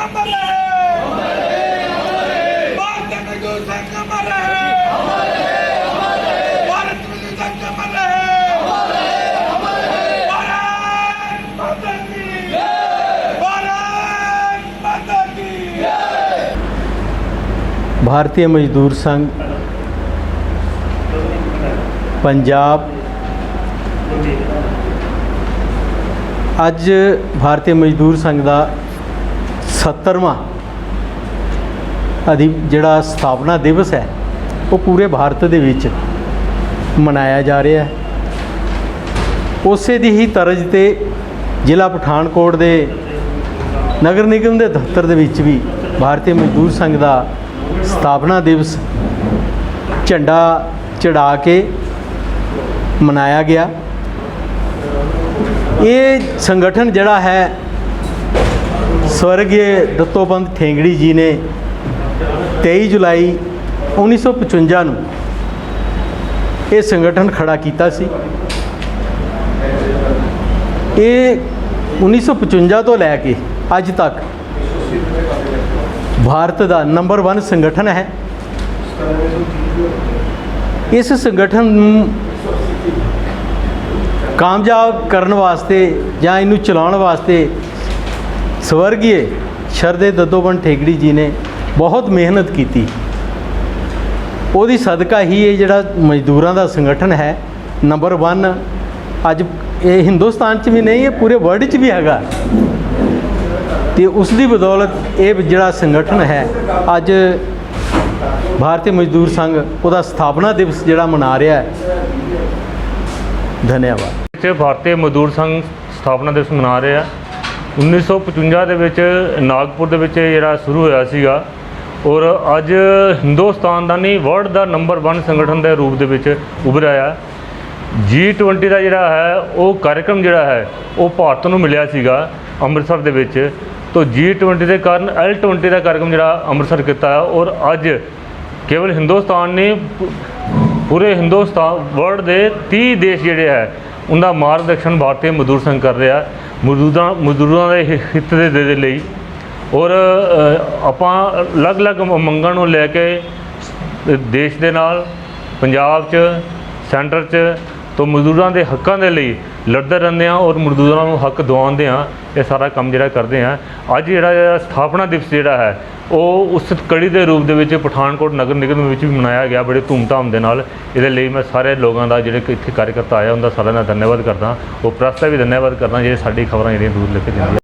अमर रहे भारत में हिंदू संघ अमर रहे भारत में हिंदू संघ अमर रहे भारत माता की भारत माता की भारतीय मजदूर संघ ਪੰਜਾਬ ਅੱਜ ਭਾਰਤੀ ਮਜ਼ਦੂਰ ਸੰਘ ਦਾ 70ਵਾਂ ਅਧਿ, ਜਿਹੜਾ ਸਥਾਪਨਾ ਦਿਵਸ ਹੈ, ਉਹ ਪੂਰੇ ਭਾਰਤ ਦੇ ਵਿੱਚ ਮਨਾਇਆ ਜਾ ਰਿਹਾ ਹੈ। ਉਸੇ ਦੀ ਹੀ ਤਰਜ਼ ਤੇ ਜ਼ਿਲ੍ਹਾ ਪਠਾਨਕੋਟ ਦੇ ਨਗਰ ਨਿਗਮ ਦੇ ਦਫ਼ਤਰ ਦੇ ਵਿੱਚ ਵੀ ਭਾਰਤੀ ਮਜ਼ਦੂਰ ਸੰਘ ਦਾ ਸਥਾਪਨਾ ਦਿਵਸ ਝੰਡਾ ਚੜਾ ਕੇ ਮਨਾਇਆ ਗਿਆ। ਇਹ ਸੰਗਠਨ ਜਿਹੜਾ ਹੈ ਸਵਰਗੀ ਦਤੋਬੰਦ ਠੇਂਗੜੀ ਜੀ ਨੇ 23 ਜੁਲਾਈ 1955 ਨੂੰ ਇਹ ਸੰਗਠਨ ਖੜਾ ਕੀਤਾ ਸੀ। ਇਹ 1955 ਤੋਂ ਲੈ ਕੇ ਅੱਜ ਤੱਕ ਭਾਰਤ ਦਾ ਨੰਬਰ 1 ਸੰਗਠਨ ਹੈ। ਇਸ ਸੰਗਠਨ ਨੂੰ ਕਾਮਯਾਬ ਕਰਨ ਵਾਸਤੇ ਜਾਂ ਇਹਨੂੰ ਚਲਾਉਣ ਵਾਸਤੇ ਸਵਰਗੀਏ, ਸ਼ਰਦੇ ਦੱਦੋਬਨ ਠੇਗੜੀ ਜੀ ਨੇ ਬਹੁਤ ਮਿਹਨਤ ਕੀਤੀ। ਉਹਦੀ ਸਦਕਾ ਹੀ ਇਹ ਜਿਹੜਾ ਮਜ਼ਦੂਰਾਂ ਦਾ ਸੰਗਠਨ ਹੈ ਨੰਬਰ 1 ਅੱਜ ਇਹ ਹਿੰਦੁਸਤਾਨ 'ਚ ਵੀ ਨਹੀਂ, ਇਹ ਪੂਰੇ ਵਰਲਡ 'ਚ ਵੀ ਹੈਗਾ। ਤੇ ਉਸ ਦੀ ਬਦੌਲਤ ਇਹ ਜਿਹੜਾ ਸੰਗਠਨ ਹੈ, ਅੱਜ ਭਾਰਤੀ ਮਜ਼ਦੂਰ ਸੰਘ ਉਹਦਾ ਸਥਾਪਨਾ ਦਿਵਸ ਜਿਹੜਾ ਮਨਾ ਰਿਹਾ ਹੈ। ਧੰਨਵਾਦ। ਇੱਥੇ ਭਾਰਤੀ ਮਜ਼ਦੂਰ ਸੰਘ ਸਥਾਪਨਾ ਦਿਵਸ ਮਨਾ ਰਿਹਾ। ਆ 1955 ਦੇ ਵਿੱਚ ਨਾਗਪੁਰ ਦੇ ਵਿੱਚ ਜਿਹੜਾ ਸ਼ੁਰੂ ਹੋਇਆ ਸੀਗਾ ਔਰ ਅੱਜ ਹਿੰਦੁਸਤਾਨ ਦਾ ਨਹੀਂ ਵਰਲਡ ਦਾ ਨੰਬਰ 1 ਸੰਗਠਨ ਦੇ ਰੂਪ ਦੇ ਵਿੱਚ ਉਭਰਿਆ ਆ। G20 ਦਾ ਜਿਹੜਾ ਹੈ, ਉਹ ਕਾਰਜਕ੍ਰਮ ਜਿਹੜਾ ਹੈ, ਉਹ ਭਾਰਤ ਨੂੰ ਮਿਲਿਆ ਸੀਗਾ ਅੰਮ੍ਰਿਤਸਰ ਦੇ ਵਿੱਚ। ਤੋਂ G20 ਦੇ ਕਾਰਨ L20 ਦਾ ਕਾਰਜਕ੍ਰਮ ਜਿਹੜਾ ਅੰਮ੍ਰਿਤਸਰ ਕੀਤਾ ਹੈ ਔਰ ਅੱਜ ਕੇਵਲ ਹਿੰਦੁਸਤਾਨ ਨਹੀਂ ਪੂਰੇ ਹਿੰਦੁਸਤਾਨ ਵਰਲਡ ਦੇ 30 ਦੇਸ਼ ਜਿਹੜੇ ਹੈ, ਉਹਨਾਂ ਦਾ ਮਾਰਗਦਰਸ਼ਨ ਭਾਰਤੀ ਮਜ਼ਦੂਰ ਸੰਘ ਕਰ ਰਿਹਾ। ਮਜ਼ਦੂਰਾਂ ਮਜ਼ਦੂਰਾਂ ਦੇ ਹਿੱਤ ਦੇ ਦੇ ਲਈ। ਔਰ ਆਪਾਂ ਅਲੱਗ-ਅਲੱਗ ਮੰਗਾਂ ਨੂੰ ਲੈ ਕੇ ਦੇਸ਼ ਦੇ ਨਾਲ, ਪੰਜਾਬ 'ਚ, ਸੈਂਟਰ 'ਚ ਤੋਂ ਮਜ਼ਦੂਰਾਂ ਦੇ ਹੱਕਾਂ ਦੇ ਲਈ ਲੜਦੇ ਰਹਿੰਦੇ ਆ ਔਰ ਮਜ਼ਦੂਰਾਂ ਨੂੰ ਹੱਕ ਦਿਵਾਉਂਦੇ ਆ ਇਹ ਸਾਰਾ ਕੰਮ ਜਿਹੜਾ ਕਰਦੇ ਆ ਅੱਜ ਜਿਹੜਾ ਸਥਾਪਨਾ ਦਿਵਸ ਜਿਹੜਾ ਹੈ, ਉਹ ਉਸ ਕੜੀ ਦੇ ਰੂਪ ਦੇ ਵਿੱਚ ਪਠਾਨਕੋਟ ਨਗਰ ਨਿਗਮ ਵਿੱਚ ਵੀ ਮਨਾਇਆ ਗਿਆ, ਬੜੇ ਧੂਮਧਾਮ ਦੇ ਨਾਲ। ਇਹਦੇ ਲਈ ਮੈਂ ਸਾਰੇ ਲੋਕਾਂ ਦਾ ਜਿਹੜੇ ਇੱਥੇ ਕਾਰਜਕਰਤਾ ਆਇਆ ਉਹਨਾਂ ਦਾ ਸਾਰਿਆਂ ਦਾ ਧੰਨਵਾਦ ਕਰਦਾ। ਉਹ ਪ੍ਰੈਸ ਦਾ ਵੀ ਧੰਨਵਾਦ ਕਰਦਾ, ਜਿਹੜੇ ਸਾਡੀ ਖਬਰਾਂ ਜਿਹੜੀਆਂ ਦੂਰ ਲੈ ਕੇ ਦਿੰਦੇ